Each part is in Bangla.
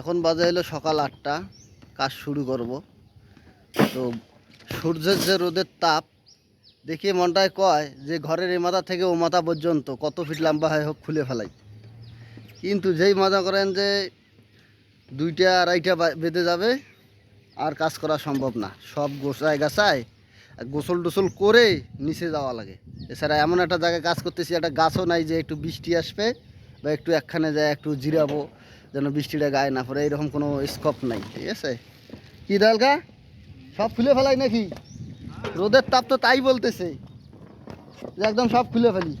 এখন বাজে হলো সকাল আটটা, কাজ শুরু করব। তো সূর্যের যে রোদের তাপ দেখে মনটায় কয় যে ঘরের এই মাথা থেকে ও মাথা পর্যন্ত কত ফিট লম্বা হয় হোক খুলে ফেলাই। কিন্তু যেই মজা করেন যে দুইটা, আড়াইটা বেঁধে যাবে, আর কাজ করা সম্ভব না। সব গোসায় গাছায় গোসল টোসল করে নিচে যাওয়া লাগে। এছাড়া এমন একটা জায়গায় কাজ করতেছি, একটা গাছও নাই যে একটু বৃষ্টি আসবে বা একটু একখানে যায়, একটু জিরাবো। যেন বৃষ্টিটা গায়ে না পড়ে এরকম কোনো স্কোপ নাই, ঠিক আছে? কি ডালকা সব খুলে ফেলাই নাকি? রোদের তাপ তো তাই বলতেছে। যে একদম সব খুলে ফেলি।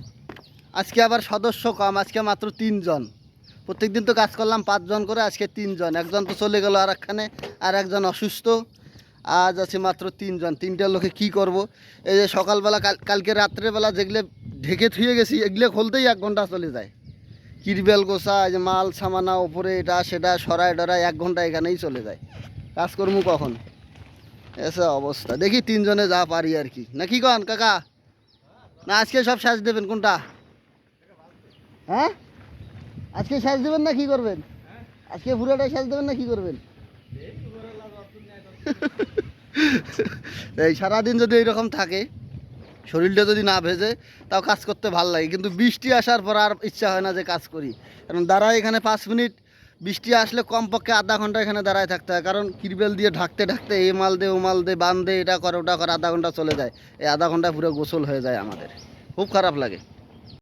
আজকে আবার সদস্য কম, আজকে মাত্র তিনজন। প্রত্যেকদিন তো কাজ করলাম পাঁচজন করে, আজকে তিনজন। একজন তো চলে গেল আর একখানে আর একজন অসুস্থ। আজ আছে মাত্র তিনজন। তিনটা লোকে কি করব? এই যে সকালবেলা, কাল, কালকে রাত্রেবেলা যেগুলো ঢেকে থুয়ে গেছি, এগুলো খুলতেই এক ঘণ্টা চলে যায়। কিরবেল গোসা যে মাল সামানা, ওপরে এটা, সেটা সরাই ডরাই এক ঘণ্টা এখানেই চলে যায়। কাজকর্ম কখন? এসে অবস্থা। দেখি তিনজনে যা পারি আর কি। না কি কন, কাকা? না, আজকে সব সাজ দেবেন, কোনটা? হ্যাঁ? আজকে সাজ দেবেন না কি করবেন? আজকে পুরোটাই সাজ দেবেন না কি করবেন? এই সারাদিন যদি এইরকম থাকে শরীরটা যদি না ভেজে, তাও কাজ করতে ভালো লাগে। কিন্তু বৃষ্টি আসার পর আর ইচ্ছা হয় না যে কাজ করি। কারণ দাঁড়ায় এখানে পাঁচ মিনিট, বৃষ্টি আসলে কমপক্ষে আধা ঘণ্টা এখানে দাঁড়ায় থাকতে হয়। কারণ কিরবেল দিয়ে ঢাকতে ঢাকতে এ মাল দে, ও মাল দে, বান দে, এটা করে, ওটা করে, আধা ঘণ্টা চলে যায়। এই আধা ঘণ্টা পুরো গোসল হয়ে যায় আমাদের। খুব খারাপ লাগে।